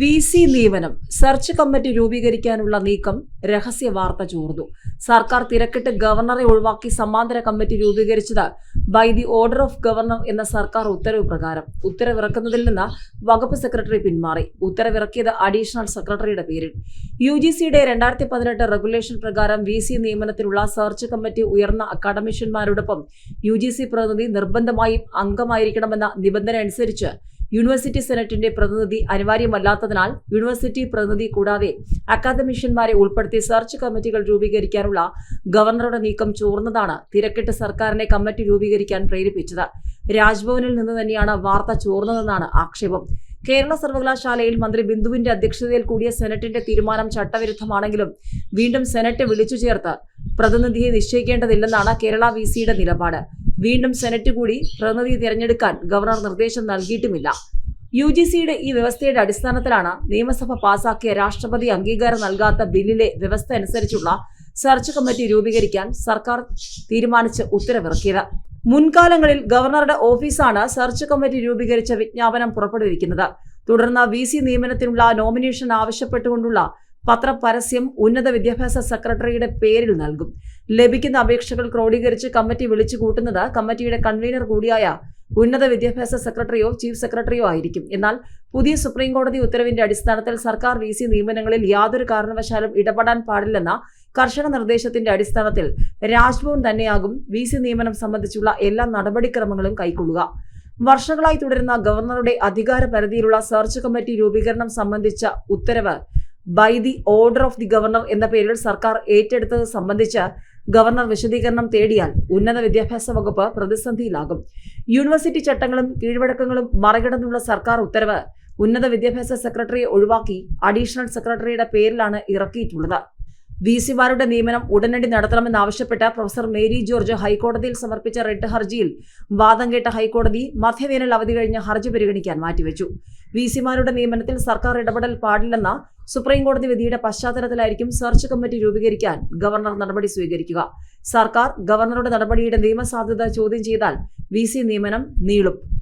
V C നിയമനം search committee രൂപീകരിക്കാനുള്ള നീക്കം രഹസ്യ വാർത്ത ചോർന്നു. സർക്കാർ തിരക്കിട്ട് ഗവർണറെ ഒഴിവാക്കി സമാന്തര കമ്മിറ്റി രൂപീകരിച്ചത് by the order of governor എന്ന സർക്കാർ ഉത്തരവ് പ്രകാരം ഉത്തരവിറക്കുന്നതിൽ നിന്ന് വകുപ്പ് സെക്രട്ടറി പിന്മാറി. ഉത്തരവിറക്കിയത് അഡീഷണൽ സെക്രട്ടറിയുടെ പേരിൽ. യു ജി സിയുടെ രണ്ടായിരത്തി പതിനെട്ട് റെഗുലേഷൻ പ്രകാരം വി സി നിയമനത്തിനുള്ള സെർച്ച് കമ്മിറ്റി ഉയർന്ന അക്കാഡമിഷ്യന്മാരോടൊപ്പം യു ജി സി പ്രതിനിധി നിർബന്ധമായും അംഗമായിരിക്കണമെന്ന നിബന്ധന അനുസരിച്ച് യൂണിവേഴ്സിറ്റി സെനറ്റിന്റെ പ്രതിനിധി അനിവാര്യമല്ലാത്തതിനാൽ യൂണിവേഴ്സിറ്റി പ്രതിനിധി കൂടാതെ അക്കാദമിഷ്യന്മാരെ ഉൾപ്പെടുത്തി സെർച്ച് കമ്മിറ്റികൾ രൂപീകരിക്കാനുള്ള ഗവർണറുടെ നീക്കം ചോർന്നതാണ് തിരക്കിട്ട് സർക്കാരിനെ കമ്മിറ്റി രൂപീകരിക്കാൻ പ്രേരിപ്പിച്ചത്. രാജ്ഭവനിൽ നിന്ന് തന്നെയാണ് വാർത്ത ചോർന്നതെന്നാണ് ആക്ഷേപം. കേരള സർവകലാശാലയിൽ മന്ത്രി ബിന്ദുവിന്റെ അധ്യക്ഷതയിൽ കൂടിയ സെനറ്റിന്റെ തീരുമാനം ചട്ടവിരുദ്ധമാണെങ്കിലും വീണ്ടും സെനറ്റ് വിളിച്ചു ചേർത്ത് പ്രതിനിധിയെ നിശ്ചയിക്കേണ്ടതില്ലെന്നാണ് കേരള വി സിയുടെ നിലപാട്. വീണ്ടും സെനറ്റ് കൂടി പ്രതിനിധി തിരഞ്ഞെടുക്കാൻ ഗവർണർ നിർദ്ദേശം നൽകിയിട്ടുമില്ല. യു ജി സിയുടെ ഈ വ്യവസ്ഥയുടെ അടിസ്ഥാനത്തിലാണ് നിയമസഭ പാസാക്കിയ രാഷ്ട്രപതി അംഗീകാരം നൽകാത്ത ബില്ലിലെ വ്യവസ്ഥ അനുസരിച്ചുള്ള സെർച്ച് കമ്മിറ്റി രൂപീകരിക്കാൻ സർക്കാർ തീരുമാനിച്ച് ഉത്തരവിറക്കിയത്. മുൻകാലങ്ങളിൽ ഗവർണറുടെ ഓഫീസാണ് സെർച്ച് കമ്മിറ്റി രൂപീകരിച്ച വിജ്ഞാപനം പുറപ്പെടുവിക്കുന്നത്. തുടർന്ന് വി സി നിയമനത്തിനുള്ള നോമിനേഷൻ ആവശ്യപ്പെട്ടുകൊണ്ടുള്ള പത്രപരസ്യം ഉന്നത വിദ്യാഭ്യാസ സെക്രട്ടറിയുടെ പേരിൽ നൽകും. ലഭിക്കുന്ന അപേക്ഷകൾ ക്രോഡീകരിച്ച് കമ്മിറ്റി വിളിച്ചു കൂട്ടുന്നത് കമ്മിറ്റിയുടെ കൺവീനർ കൂടിയായ ഉന്നത വിദ്യാഭ്യാസ സെക്രട്ടറിയോ ചീഫ് സെക്രട്ടറിയോ ആയിരിക്കും. എന്നാൽ പുതിയ സുപ്രീം കോടതി ഉത്തരവിന്റെ അടിസ്ഥാനത്തിൽ സർക്കാർ വി സി നിയമനങ്ങളിൽ യാതൊരു കാരണവശാലും ഇടപെടാൻ പാടില്ലെന്ന കർശന നിർദ്ദേശത്തിന്റെ അടിസ്ഥാനത്തിൽ രാജ്ഭവൻ തന്നെയാകും വി സി നിയമനം സംബന്ധിച്ചുള്ള എല്ലാ നടപടിക്രമങ്ങളും കൈക്കൊള്ളുക. വർഷങ്ങളായി തുടരുന്ന ഗവർണറുടെ അധികാര പരിധിയിലുള്ള സെർച്ച് കമ്മിറ്റി രൂപീകരണം സംബന്ധിച്ച ഉത്തരവ് by the order of the governor എന്ന പേരിൽ സർക്കാർ ഏറ്റെടുത്തത് സംബന്ധിച്ച് ഗവർണർ വിശദീകരണം തേടിയാൽ ഉന്നത വിദ്യാഭ്യാസ വകുപ്പ് പ്രതിസന്ധിയിലാകും. യൂണിവേഴ്സിറ്റി ചട്ടങ്ങളും കീഴ്വഴക്കങ്ങളും മറികടന്നുള്ള സർക്കാർ ഉത്തരവ് ഉന്നത വിദ്യാഭ്യാസ സെക്രട്ടറിയെ ഒഴിവാക്കി അഡീഷണൽ സെക്രട്ടറിയുടെ പേരിലാണ് ഇറക്കിയിട്ടുള്ളത്. വി സിമാരുടെ നിയമനം ഉടനടി നടത്തണമെന്നാവശ്യപ്പെട്ട പ്രൊഫസർ മേരി ജോർജ് ഹൈക്കോടതിയിൽ സമർപ്പിച്ച റിട്ട് ഹർജിയിൽ വാദം കേട്ട ഹൈക്കോടതി മധ്യവേനൽ അവധി കഴിഞ്ഞ ഹർജി പരിഗണിക്കാൻ മാറ്റിവെച്ചു. വി സിമാരുടെ നിയമനത്തിൽ സർക്കാർ ഇടപെടൽ പാടില്ലെന്ന സുപ്രീംകോടതി വിധിയുടെ പശ്ചാത്തലത്തിലായിരിക്കും സെർച്ച് കമ്മിറ്റി രൂപീകരിക്കാൻ ഗവർണർ നടപടി സ്വീകരിക്കുക. സർക്കാർ ഗവർണറുടെ നടപടിയുടെ നിയമസാധ്യത ചോദ്യം ചെയ്താൽ വി നിയമനം നീളും.